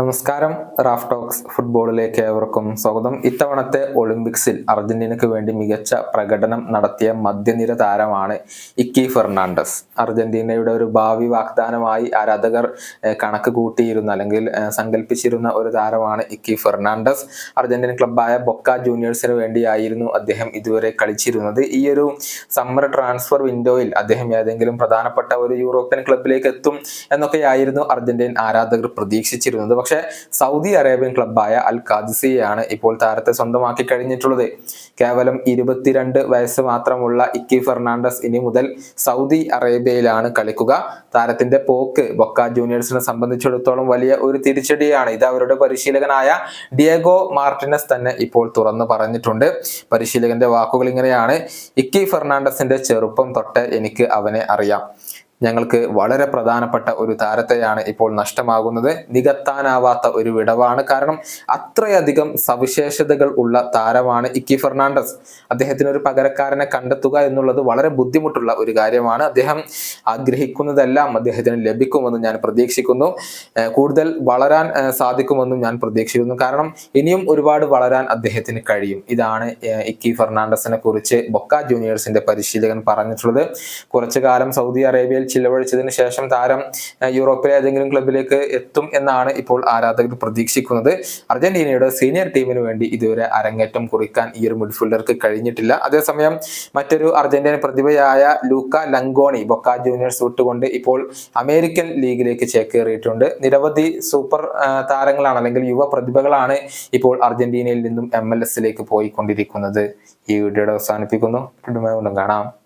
നമസ്കാരം Raf talks ഫുട്ബോളിലേക്ക് ഏവർക്കും സ്വാഗതം. ഇത്തവണത്തെ ഒളിമ്പിക്സിൽ അർജന്റീനയ്ക്ക് വേണ്ടി മികച്ച പ്രകടനം നടത്തിയ മധ്യനിര താരമാണ് ഇക്കി ഫെർണാണ്ടസ്. അർജന്റീനയുടെ ഒരു ഭാവി വാഗ്ദാനമായി ആരാധകർ കണക്ക് കൂട്ടിയിരുന്ന അല്ലെങ്കിൽ സങ്കല്പിച്ചിരുന്ന ഒരു താരമാണ് ഇക്കി ഫെർണാണ്ടസ്. അർജന്റീൻ ക്ലബ്ബായ ബൊക്ക ജൂനിയേഴ്സിന് വേണ്ടിയായിരുന്നു അദ്ദേഹം ഇതുവരെ കളിച്ചിരുന്നത്. ഈ ഒരു സമ്മർ ട്രാൻസ്ഫർ വിൻഡോയിൽ അദ്ദേഹം ഏതെങ്കിലും പ്രധാനപ്പെട്ട ഒരു യൂറോപ്യൻ ക്ലബിലേക്ക് എത്തും എന്നൊക്കെയായിരുന്നു അർജന്റീൻ ആരാധകർ പ്രതീക്ഷിച്ചിരുന്നത്. പക്ഷേ സൗദി അറേബ്യൻ ക്ലബ്ബായ അൽ ഖാദിസിയാണ് ഇപ്പോൾ താരത്തെ സ്വന്തമാക്കി കഴിഞ്ഞിട്ടുള്ളത്. കേവലം ഇരുപത്തിരണ്ട് വയസ്സ് മാത്രമുള്ള ഇക്കി ഫെർണാണ്ടസ് ഇനി മുതൽ സൗദി അറേബ്യയിലാണ് കളിക്കുക. താരത്തിന്റെ പോക്ക് ബൊക്ക ജൂനിയേഴ്സിനെ സംബന്ധിച്ചിടത്തോളം വലിയ ഒരു തിരിച്ചടിയാണ്. ഇത് അവരുടെ പരിശീലകനായ ഡിയേഗോ മാർട്ടിനസ് തന്നെ ഇപ്പോൾ തുറന്നു പറഞ്ഞിട്ടുണ്ട്. പരിശീലകന്റെ വാക്കുകൾ ഇങ്ങനെയാണ്. ഇക്കി ഫെർണാണ്ടസിന്റെ ചെറുപ്പം തൊട്ട് എനിക്ക് അവനെ അറിയാം. ഞങ്ങൾക്ക് വളരെ പ്രധാനപ്പെട്ട ഒരു താരത്തെയാണ് ഇപ്പോൾ നഷ്ടമാകുന്നത്. നികത്താനാവാത്ത ഒരു വിടവാണ്. കാരണം അത്രയധികം സവിശേഷതകൾ ഉള്ള താരമാണ് ഇക്കി ഫെർണാണ്ടസ്. അദ്ദേഹത്തിന് ഒരു പകരക്കാരനെ കണ്ടെത്തുക എന്നുള്ളത് വളരെ ബുദ്ധിമുട്ടുള്ള ഒരു കാര്യമാണ്. അദ്ദേഹം ആഗ്രഹിക്കുന്നതെല്ലാം അദ്ദേഹത്തിന് ലഭിക്കുമെന്ന് ഞാൻ പ്രതീക്ഷിക്കുന്നു. കൂടുതൽ വളരാൻ സാധിക്കുമെന്നും ഞാൻ പ്രതീക്ഷിക്കുന്നു. കാരണം ഇനിയും ഒരുപാട് വളരാൻ അദ്ദേഹത്തിന് കഴിയും. ഇതാണ് ഇക്കി ഫെർണാണ്ടസിനെ കുറിച്ച് ബൊക്ക ജൂനിയേഴ്സിന്റെ പരിശീലകൻ പറഞ്ഞിട്ടുള്ളത്. കുറച്ചു കാലം സൗദി അറേബ്യയിൽ ചിലവഴിച്ചതിന് ശേഷം താരം യൂറോപ്പിലെ ഏതെങ്കിലും ക്ലബിലേക്ക് എത്തും എന്നാണ് ഇപ്പോൾ ആരാധകർ പ്രതീക്ഷിക്കുന്നത്. അർജന്റീനയുടെ സീനിയർ ടീമിന് വേണ്ടി ഇതുവരെ അരങ്ങേറ്റം കുറിക്കാൻ ഈ ഒരു മിഡ്ഫീൽഡർക്ക് കഴിഞ്ഞിട്ടില്ല. അതേസമയം മറ്റൊരു അർജന്റീന പ്രതിഭയായ ലൂക്ക ലങ്കോണി ബൊക്ക ജൂനിയേഴ്സ് വിട്ടുകൊണ്ട് ഇപ്പോൾ അമേരിക്കൻ ലീഗിലേക്ക് ചേക്കേറിയിട്ടുണ്ട്. നിരവധി സൂപ്പർ താരങ്ങളാണ് അല്ലെങ്കിൽ യുവ പ്രതിഭകളാണ് ഇപ്പോൾ അർജന്റീനയിൽ നിന്നും എം എൽ എസിലേക്ക് പോയിക്കൊണ്ടിരിക്കുന്നത്. ഈ വീഡിയോയുടെ അവസാനിപ്പിക്കുന്നു. കാണാം.